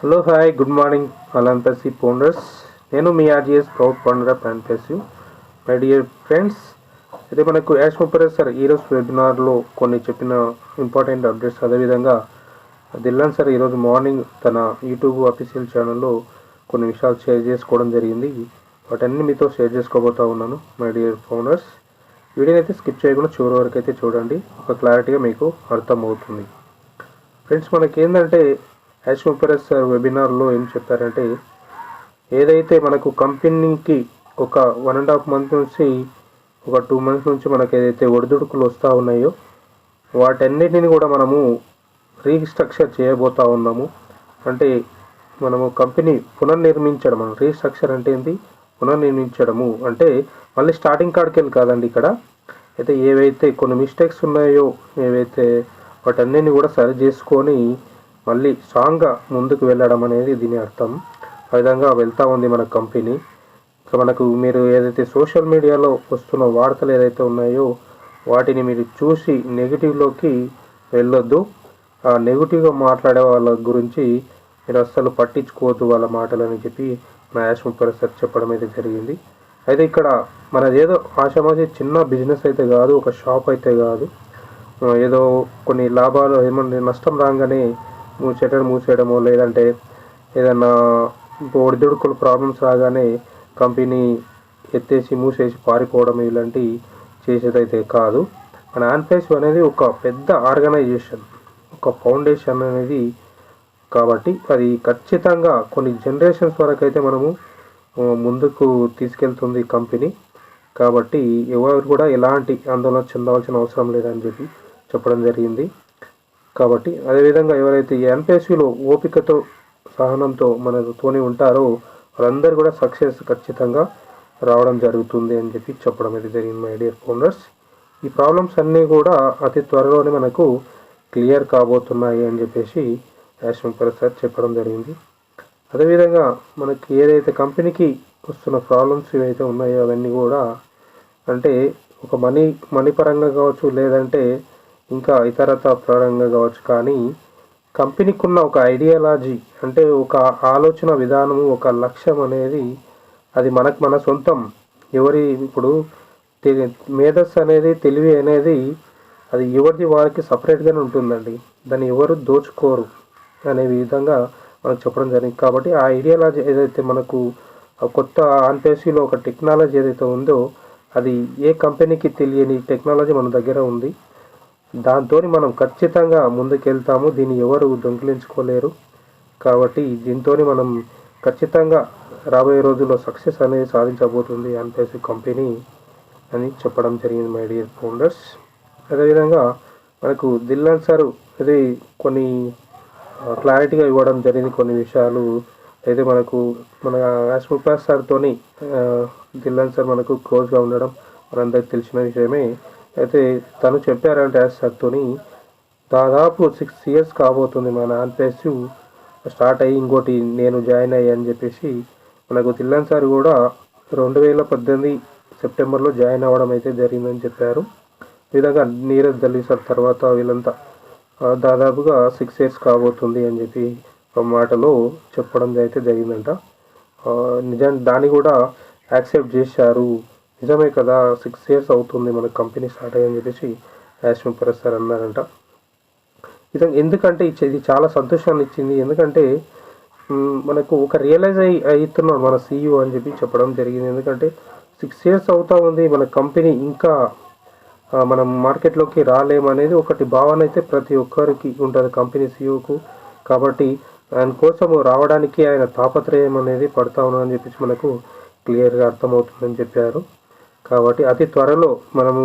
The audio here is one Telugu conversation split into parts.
హలో హాయ్ గుడ్ మార్నింగ్ అలంపసి పౌండర్స్ నేను మీ ఆర్జిఎస్ ప్రౌడ్ పౌండర్ ఆఫ్ అన్పసి మై డియర్ ఫ్రెండ్స్ అయితే మనకు యాష్ ముప్పరే సార్ ఈరోజు వెబినార్లో కొన్ని చెప్పిన ఇంపార్టెంట్ అప్డేట్స్ అదేవిధంగా దిల్లాన్ సార్ ఈరోజు మార్నింగ్ తన యూట్యూబ్ అఫీషియల్ ఛానల్లో కొన్ని విషయాలు షేర్ చేసుకోవడం జరిగింది. వాటన్ని మీతో షేర్ చేసుకోబోతా ఉన్నాను మై డియర్ ఫౌండర్స్ వీడియోని అయితే స్కిప్ చేయకుండా చివరి వరకు అయితే చూడండి. ఒక క్లారిటీగా మీకు అర్థమవుతుంది. ఫ్రెండ్స్ మనకి ఏంటంటే యాష్ సార్ వెబినార్లో ఏం చెప్పారంటే ఏదైతే మనకు కంపెనీకి ఒక వన్ అండ్ హాఫ్ మంత్ నుంచి ఒక టూ మంత్స్ నుంచి మనకి ఏదైతే ఒడిదుడుకులు వస్తూ ఉన్నాయో వాటన్నిటిని కూడా మనము రీస్ట్రక్చర్ చేయబోతా ఉన్నాము. అంటే మనము కంపెనీ పునర్నిర్మించడం మనం రీస్ట్రక్చర్ అంటే ఏంటి? పునర్నిర్మించడము. అంటే మళ్ళీ స్టార్టింగ్ కాడికి వెళ్ళి కాదండి ఇక్కడ. అయితే ఏవైతే కొన్ని మిస్టేక్స్ ఉన్నాయో ఏవైతే వాటన్నిటిని కూడా సరి చేసుకొని మళ్ళీ స్ట్రాంగ్గా ముందుకు వెళ్ళడం అనేది దీని అర్థం. ఆ విధంగా వెళ్తూ ఉంది మన కంపెనీ. ఇంకా మనకు మీరు ఏదైతే సోషల్ మీడియాలో వస్తున్న వార్తలు ఏదైతే ఉన్నాయో వాటిని మీరు చూసి నెగిటివ్లోకి వెళ్ళొద్దు. ఆ నెగిటివ్గా మాట్లాడే వాళ్ళ గురించి మీరు అస్సలు పట్టించుకోవద్దు వాళ్ళ మాటలని చెప్పి నా యాష్ ముప్పర్ సార్ చెప్పడం అయితే జరిగింది. అయితే ఇక్కడ మనది ఏదో ఆషామాషి చిన్న బిజినెస్ అయితే కాదు ఒక షాప్ అయితే కాదు. ఏదో కొన్ని లాభాలు ఏమన్నా నష్టం రాగానే షట్టర్ మూసేయడమో లేదంటే ఏదన్నా ఒడిదుడుకులు ప్రాబ్లమ్స్ రాగానే కంపెనీ ఎత్తేసి మూసేసి పారిపోవడం ఇలాంటి చేసేదైతే కాదు. మన ఆన్ఫేస్ అనేది ఒక పెద్ద ఆర్గనైజేషన్ ఒక ఫౌండేషన్ అనేది కాబట్టి అది ఖచ్చితంగా కొన్ని జనరేషన్స్ వరకు అయితే మనము ముందుకు తీసుకెళ్తుంది కంపెనీ. కాబట్టి ఎవరు కూడా ఎలాంటి ఆందోళన చెందవలసిన అవసరం లేదని చెప్పి చెప్పడం జరిగింది. కాబట్టి అదేవిధంగా ఎవరైతే ఈ ఓపికతో సహనంతో మనతోనే ఉంటారో వాళ్ళందరూ కూడా సక్సెస్ ఖచ్చితంగా రావడం జరుగుతుంది అని చెప్పి చెప్పడం అయితే జరిగింది మై డియర్ ఫోనర్స్ ఈ ప్రాబ్లమ్స్ అన్నీ కూడా అతి త్వరలోనే మనకు క్లియర్ కాబోతున్నాయి అని చెప్పేసి యాశ్వంకర్ సార్ చెప్పడం జరిగింది. అదేవిధంగా మనకి ఏదైతే కంపెనీకి వస్తున్న ప్రాబ్లమ్స్ ఏవైతే ఉన్నాయో అవన్నీ కూడా అంటే ఒక మనీ మనీ పరంగా కావచ్చు లేదంటే ఇంకా ఇతరత పరంగా కావచ్చు. కానీ కంపెనీకి ఉన్న ఒక ఐడియాలజీ అంటే ఒక ఆలోచన విధానము ఒక లక్ష్యం అనేది అది మనకు మన సొంతం. ఎవరి ఇప్పుడు తెలి- మేధస్సు అనేది తెలివి అనేది అది ఎవరిది వారికి సపరేట్గానే ఉంటుందండి. దాన్ని ఎవరు దోచుకోరు అనే విధంగా మనకు చెప్పడం జరిగింది. కాబట్టి ఆ ఐడియాలజీ ఏదైతే మనకు కొత్త ఆన్పేసీలో ఒక టెక్నాలజీ ఏదైతే ఉందో అది ఏ కంపెనీకి తెలియని టెక్నాలజీ మన దగ్గర ఉంది. దాంతో మనం ఖచ్చితంగా ముందుకెళ్తాము. దీన్ని ఎవరు దొంగిలించుకోలేరు. కాబట్టి దీంతో మనం ఖచ్చితంగా రాబోయే రోజుల్లో సక్సెస్ అనేది సాధించబోతుంది అనిపేసి కంపెనీ అని చెప్పడం జరిగింది మై డియర్ ఫౌండర్స్. అదేవిధంగా మనకు దిల్లాన్ సార్ ఇది కొన్ని క్లారిటీగా ఇవ్వడం జరిగింది కొన్ని విషయాలు. అయితే మనకు మన యాస్ముపాస్ సార్తోని దిల్లాన్ సార్ మనకు క్లోజ్గా ఉండడం మనందరికి తెలిసిన విషయమే. అయితే తను చెప్పారంటే సత్తుని దాదాపు సిక్స్ ఇయర్స్ కాబోతుంది మన ఆన్పేస్ స్టార్ట్ అయ్యి ఇంకోటి నేను జాయిన్ అయ్యి అని చెప్పేసి మనకు తిల్లన్ సార్ కూడా రెండు వేల పద్దెనిమిది సెప్టెంబర్లో జాయిన్ అవ్వడం అయితే జరిగిందని చెప్పారు. విధంగా నీరజ్ దల్లి సార్ తర్వాత వీళ్ళంతా దాదాపుగా సిక్స్ ఇయర్స్ కాబోతుంది అని చెప్పి మాటలో చెప్పడం అయితే జరిగిందంట. నిజానికి దాన్ని కూడా యాక్సెప్ట్ చేశారు. నిజమే కదా సిక్స్ ఇయర్స్ అవుతుంది మన కంపెనీ స్టార్ట్ అయ్యని చెప్పేసి యాష్మి పరస్ సార్ అన్నారంట. ఇది ఎందుకంటే ఇది చాలా సంతోషాన్ని ఇచ్చింది. ఎందుకంటే మనకు ఒక రియలైజ్ అయి అవుతున్నాడు మన సీఈఓ అని చెప్పి చెప్పడం జరిగింది. ఎందుకంటే సిక్స్ ఇయర్స్ అవుతా ఉంది మన కంపెనీ ఇంకా మనం మార్కెట్లోకి రాలేమనేది ఒకటి భావన అయితే ప్రతి ఒక్కరికి ఉంటుంది కంపెనీ సీఈఓకు కాబట్టి ఆయన కోసం రావడానికి ఆయన తాపత్రయం అనేది పడతా ఉన్నాడని చెప్పేసి మనకు క్లియర్గా అర్థమవుతుందని చెప్పారు. కాబట్టి అతి త్వరలో మనము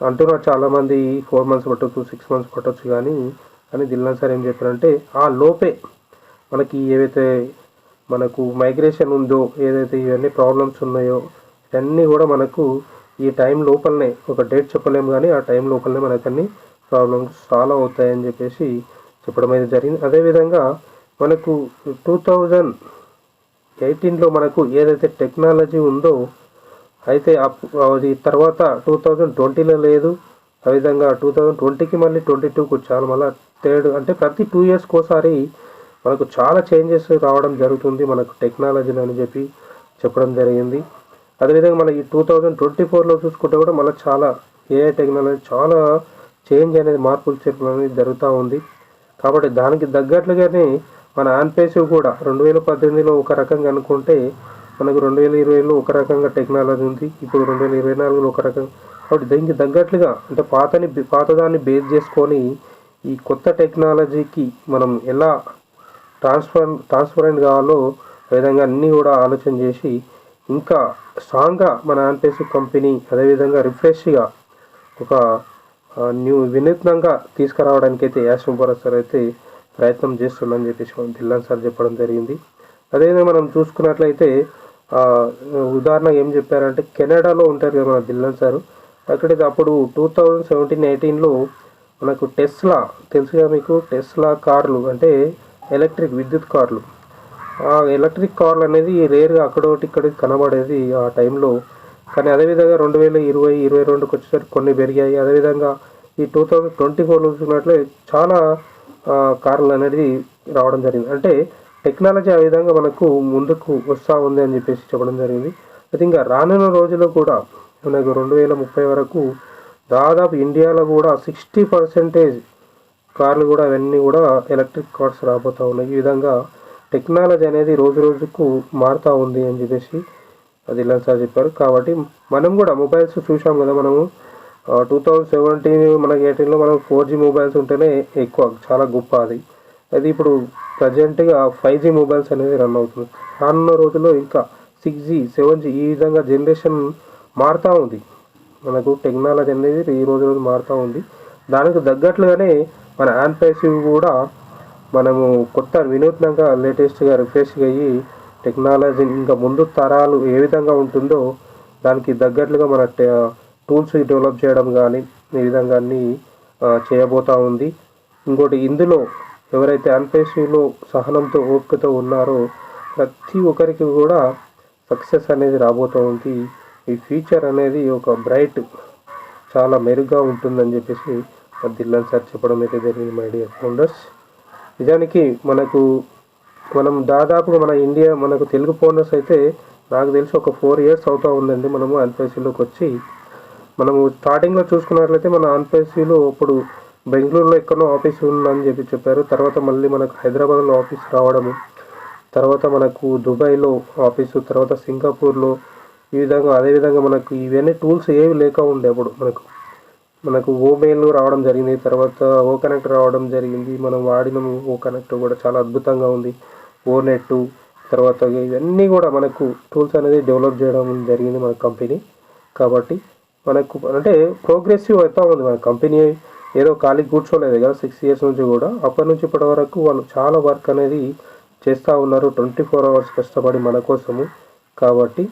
అంటున్నారు చాలామంది ఫోర్ మంత్స్ పట్టొచ్చు సిక్స్ మంత్స్ పట్టొచ్చు కానీ కానీ దిల్లాన్ సార్ ఏం చెప్పారంటే ఆ లోపే మనకి ఏవైతే మనకు మైగ్రేషన్ ఉందో ఏదైతే ఇవన్నీ ప్రాబ్లమ్స్ ఉన్నాయో ఇవన్నీ కూడా మనకు ఈ టైం లోపలనే ఒక డేట్ చెప్పలేము కానీ ఆ టైం లోపలనే మనకు అన్ని ప్రాబ్లమ్స్ సాల్వ్ అవుతాయని చెప్పేసి చెప్పడం అయితే జరిగింది. అదేవిధంగా మనకు టూ థౌజండ్ ఎయిటీన్లో మనకు ఏదైతే టెక్నాలజీ ఉందో అయితే అప్- అది తర్వాత టూ థౌజండ్ ట్వంటీలో లేదు. ఆ విధంగా టూ థౌజండ్ ట్వంటీకి మళ్ళీ ట్వంటీ టూకి చాలా మళ్ళీ థర్డ్ అంటే ప్రతి టూ ఇయర్స్కి ఒకసారి మనకు చాలా చేంజెస్ రావడం జరుగుతుంది మనకు టెక్నాలజీలో అని చెప్పి చెప్పడం జరిగింది. అదేవిధంగా మన ఈ టూ థౌజండ్ ట్వంటీ ఫోర్లో చూసుకుంటే కూడా మళ్ళీ చాలా ఏఐ టెక్నాలజీ చాలా చేంజ్ అనేది మార్పులు చేర్పులు అనేది జరుగుతూ ఉంది. కాబట్టి దానికి తగ్గట్లుగానే మన ఆన్పేసివ్ కూడా రెండు వేల పద్దెనిమిదిలో ఒక రకంగా అనుకుంటే మనకు రెండు వేల ఇరవైలో ఒక రకంగా టెక్నాలజీ ఉంది. ఇప్పుడు రెండు వేల ఇరవై నాలుగులో ఒక రకంగా కాబట్టి దీనికి తగ్గట్లుగా అంటే పాతని పాతదాన్ని బేస్ చేసుకొని ఈ కొత్త టెక్నాలజీకి మనం ఎలా ట్రాన్స్ఫర్ ట్రాన్స్పరెంట్ కావాలో విధంగా అన్నీ కూడా ఆలోచన చేసి ఇంకా స్ట్రాంగ్గా మన ఆన్పేసి కంపెనీ అదేవిధంగా రిఫ్రెష్గా ఒక న్యూ వినూత్నంగా తీసుకురావడానికి అయితే యాష్ సార్ అయితే ప్రయత్నం చేస్తుందని చెప్పేసి మనం దిల్లాన్ సార్ చెప్పడం జరిగింది. అదేవిధంగా మనం చూసుకున్నట్లయితే ఉదాహరణ ఏం చెప్పారంటే కెనడాలో ఉంటారు కదా మన దిల్లన్ సార్. అక్కడికి అప్పుడు టూ థౌజండ్ సెవెంటీన్ ఎయిటీన్లో మనకు టెస్లా తెలుసుగా మీకు? టెస్లా కార్లు అంటే ఎలక్ట్రిక్ విద్యుత్ కార్లు. ఆ ఎలక్ట్రిక్ కార్లు అనేది రేర్గా అక్కడోటి ఇక్కడ కనబడేది ఆ టైంలో. కానీ అదేవిధంగా రెండు వేల ఇరవై ఇరవై రెండుకి వచ్చేసరికి కొన్ని పెరిగాయి. అదేవిధంగా ఈ టూ థౌజండ్ ట్వంటీ ఫోర్లో చూసినట్లే చాలా కార్లు అనేది రావడం జరిగింది. అంటే టెక్నాలజీ ఆ విధంగా మనకు ముందుకు వస్తూ ఉంది అని చెప్పేసి చెప్పడం జరిగింది. అయితే ఇంకా రానున్న రోజుల్లో కూడా మనకు రెండు వేల ముప్పై వరకు దాదాపు ఇండియాలో కూడా సిక్స్టీ పర్సెంటేజ్ కార్లు కూడా అవన్నీ కూడా ఎలక్ట్రిక్ కార్స్ రాబోతూ ఉన్నాయి. ఈ విధంగా టెక్నాలజీ అనేది రోజు రోజుకు మారుతూ ఉంది అని చెప్పేసి అది ఇలా సార్ చెప్పారు. కాబట్టి మనం కూడా మొబైల్స్ చూసాం కదా మనము. టూ థౌజండ్ సెవెంటీన్ మనకి ఎయిటీన్లో మనం ఫోర్ జీ మొబైల్స్ ఉంటేనే ఎక్కువ చాలా గొప్ప అది. అది ఇప్పుడు ప్రజెంట్గా ఫైవ్ జీ మొబైల్స్ అనేది రన్ అవుతుంది. రానున్న రోజుల్లో ఇంకా సిక్స్ జీ సెవెన్ జీ ఈ విధంగా జనరేషన్ మారుతూ ఉంది. మనకు టెక్నాలజీ అనేది ఈ రోజు రోజు మారుతూ ఉంది. దానికి తగ్గట్లుగానే మన యాన్పైసివ్ కూడా మనము కొత్త వినూత్నంగా లేటెస్ట్గా రిఫ్రెష్గా అయ్యి టెక్నాలజీ ఇంకా ముందు తరాలు ఏ విధంగా ఉంటుందో దానికి తగ్గట్లుగా మన టూల్స్ డెవలప్ చేయడం కానీ ఈ విధంగా అన్నీ చేయబోతూ ఉంది. ఇంకోటి ఇందులో ఎవరైతే అన్పేసివ్లో సహనంతో ఓపికతో ఉన్నారో ప్రతి ఒక్కరికి కూడా సక్సెస్ అనేది రాబోతూ ఉంది. ఈ ఫ్యూచర్ అనేది ఒక బ్రైట్ చాలా మెరుగ్గా ఉంటుందని చెప్పేసి మా సార్ చెప్పడం అయితే జరిగింది మై డియర్ ఫౌండర్స్. నిజానికి మనకు మనం దాదాపుగా మన ఇండియా మనకు తెలుగు ఫౌండర్స్ అయితే నాకు తెలిసి ఒక ఫోర్ ఇయర్స్ అవుతూ ఉందండి మనము అన్పేసీలోకి వచ్చి మనము స్టార్టింగ్లో చూసుకున్నట్లయితే మన అన్పేసీలో అప్పుడు బెంగళూరులో ఎక్కడో ఆఫీస్ ఉందని చెప్పి చెప్పారు. తర్వాత మళ్ళీ మనకు హైదరాబాద్లో ఆఫీస్ రావడము తర్వాత మనకు దుబాయ్లో ఆఫీసు తర్వాత సింగపూర్లో ఈ విధంగా అదేవిధంగా మనకు ఇవన్నీ టూల్స్ ఏవి లేక ఉండే అప్పుడు మనకు మనకు ఓమెయిల్ రావడం జరిగింది తర్వాత ఓ కనెక్ట్ రావడం జరిగింది మనం వాడిన ఓ కనెక్ట్ కూడా చాలా అద్భుతంగా ఉంది ఓ నెట్ తర్వాత ఇవన్నీ కూడా మనకు టూల్స్ అనేది డెవలప్ చేయడం జరిగింది మన కంపెనీ. కాబట్టి మనకు అంటే ప్రోగ్రెసివ్ అవుతూ ఉంది మన కంపెనీ. ఏదో ఖాళీ కూర్చోలేదు కదా సిక్స్ ఇయర్స్ నుంచి కూడా. అప్పటి నుంచి ఇప్పటి వరకు వాళ్ళు చాలా వర్క్ అనేది చేస్తూ ఉన్నారు. ట్వంటీ ఫోర్ అవర్స్ కష్టపడి మన కోసము. కాబట్టి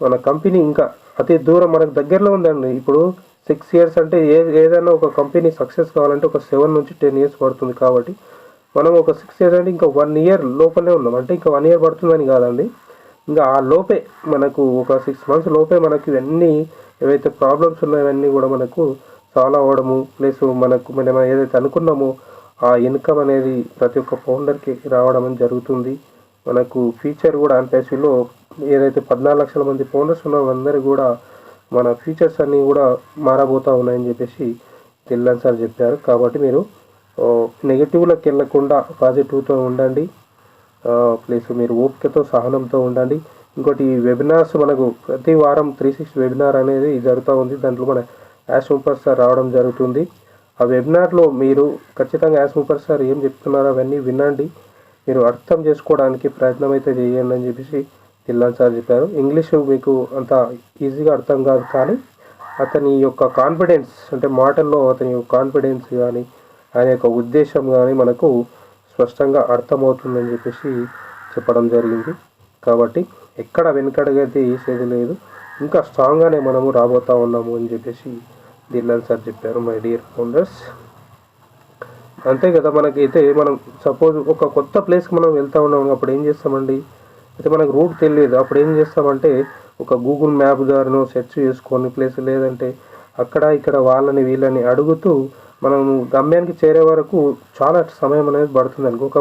మన కంపెనీ ఇంకా అతి దూరం మనకు దగ్గరలో ఉందండి. ఇప్పుడు సిక్స్ ఇయర్స్ అంటే ఏ ఏదైనా ఒక కంపెనీ సక్సెస్ కావాలంటే ఒక సెవెన్ నుంచి టెన్ ఇయర్స్ పడుతుంది కాబట్టి మనం ఒక సిక్స్ ఇయర్స్ అంటే ఇంకా వన్ ఇయర్ లోపలే ఉన్నాం. అంటే ఇంకా వన్ ఇయర్ పడుతుందని కాదండి. ఇంకా ఆ లోపే మనకు ఒక సిక్స్ మంత్స్ లోపే మనకి ఇవన్నీ ఏవైతే ప్రాబ్లమ్స్ ఉన్నాయో అవన్నీ కూడా మనకు సాల్వ్ అవ్వడము ప్లస్ మనకు మనం ఏదైతే అనుకున్నామో ఆ ఇన్కమ్ అనేది ప్రతి ఒక్క ఫౌండర్కి రావడం అని జరుగుతుంది. మనకు ఫ్యూచర్ కూడా అంతేసిలో ఏదైతే పద్నాలుగు లక్షల మంది ఫౌండర్స్ ఉన్నారో అందరూ కూడా మన ఫీచర్స్ అన్నీ కూడా మారబోతూ ఉన్నాయని చెప్పేసి తెల్లని సార్ చెప్పారు. కాబట్టి మీరు నెగిటివ్లోకి వెళ్ళకుండా పాజిటివ్తో ఉండండి. ప్లస్ మీరు ఓపికతో సహనంతో ఉండండి. ఇంకోటి ఈ వెబినార్స్ మనకు ప్రతి వారం త్రీ సిక్స్ వెబినార్ అనేది జరుగుతూ ఉంది. దాంట్లో మన యాష్ సూపర్ సార్ రావడం జరుగుతుంది. ఆ వెబినార్లో మీరు ఖచ్చితంగా యాష్ సూపర్ సార్ ఏం చెప్తున్నారో అవన్నీ వినండి. మీరు అర్థం చేసుకోవడానికి ప్రయత్నం అయితే చేయండి అని చెప్పేసి తిల్లాన్ సార్ చెప్పారు. ఇంగ్లీష్ మీకు అంత ఈజీగా అర్థం కాదు కానీ అతని యొక్క కాన్ఫిడెన్స్ అంటే మాటల్లో అతని యొక్క కాన్ఫిడెన్స్ కానీ ఆయన యొక్క ఉద్దేశం కానీ మనకు స్పష్టంగా అర్థమవుతుందని చెప్పేసి చెప్పడం జరిగింది. కాబట్టి ఎక్కడ వెనుకడగైతే వేసేది లేదు. ఇంకా స్ట్రాంగ్గానే మనము రాబోతా ఉన్నాము అని చెప్పేసి దిల్లాన్ సార్ చెప్పారు మై డియర్ ఫౌండర్స్. అంతే కదా మనకైతే మనం సపోజ్ ఒక కొత్త ప్లేస్కి మనం వెళ్తూ ఉన్నాం అప్పుడు ఏం చేస్తామండి? అయితే మనకు రూట్ తెలియదు. అప్పుడు ఏం చేస్తామంటే ఒక గూగుల్ మ్యాప్ ద్వారానో సెర్చ్ చేసుకొని ప్లేస్ లేదంటే అక్కడ ఇక్కడ వాళ్ళని వీళ్ళని అడుగుతూ మనం గమ్యానికి చేరే వరకు చాలా సమయం అనేది పడుతుంది అనుకో ఒక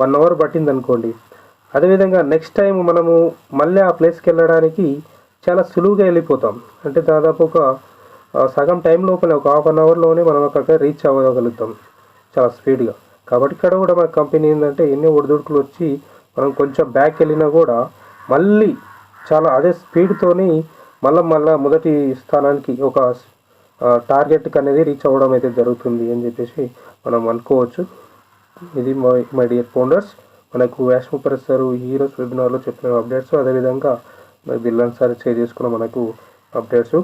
వన్ అవర్ పట్టింది అనుకోండి అదేవిధంగా నెక్స్ట్ టైం మనము మళ్ళీ ఆ ప్లేస్కి వెళ్ళడానికి చాలా సులువుగా వెళ్ళిపోతాం. అంటే దాదాపు ఒక సగం టైం లోపల ఒక హాఫ్ అన్ అవర్లోనే మనం అక్కడ రీచ్ అవ్వగలుగుతాం చాలా స్పీడ్గా కాబట్టి ఇక్కడ కూడా మన కంపెనీ ఏంటంటే ఎన్ని ఒడిదుడుకులు వచ్చి మనం కొంచెం బ్యాక్ వెళ్ళినా కూడా మళ్ళీ చాలా అదే స్పీడ్తోని మళ్ళీ మళ్ళీ మొదటి స్థానానికి ఒక టార్గెట్కి అనేది రీచ్ అవ్వడం అయితే జరుగుతుంది అని చెప్పేసి మనం అనుకోవచ్చు. ఇది మై మై డియర్ ఫౌండర్స్ మనకు యాష్మపర్ సార్ హీరోస్ వెబినార్లో చెప్పిన అప్డేట్స్ అదేవిధంగా మరి బిల్లన్ సార్ షేర్ చేసుకున్న మనకు అప్డేట్స్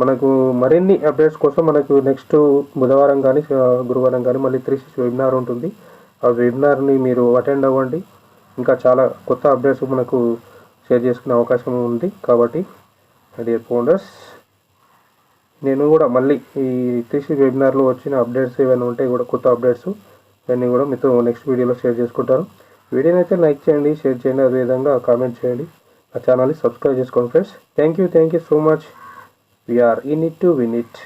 మనకు మరిన్ని అప్డేట్స్ కోసం మనకు నెక్స్ట్ బుధవారం కానీ గురువారం కానీ మళ్ళీ త్రీ సిక్స్ వెబినార్ ఉంటుంది. ఆ వెబినార్ని మీరు అటెండ్ అవ్వండి. ఇంకా చాలా కొత్త అప్డేట్స్ మనకు షేర్ చేసుకునే అవకాశం ఉంది. కాబట్టి డియర్ ఫౌండర్స్ నేను కూడా మళ్ళీ ఈ త్రీసీ వెబినార్లో వచ్చిన అప్డేట్స్ ఏమైనా ఉంటే కూడా కొత్త అప్డేట్స్ ఇవన్నీ కూడా మీతో నెక్స్ట్ వీడియోలో షేర్ చేసుకుంటాను. వీడియోని అయితే లైక్ చేయండి షేర్ చేయండి అదేవిధంగా కామెంట్ చేయండి. నా ఛానల్ని సబ్స్క్రైబ్ చేసుకోండి friends thank you thank you so much we are in it to win it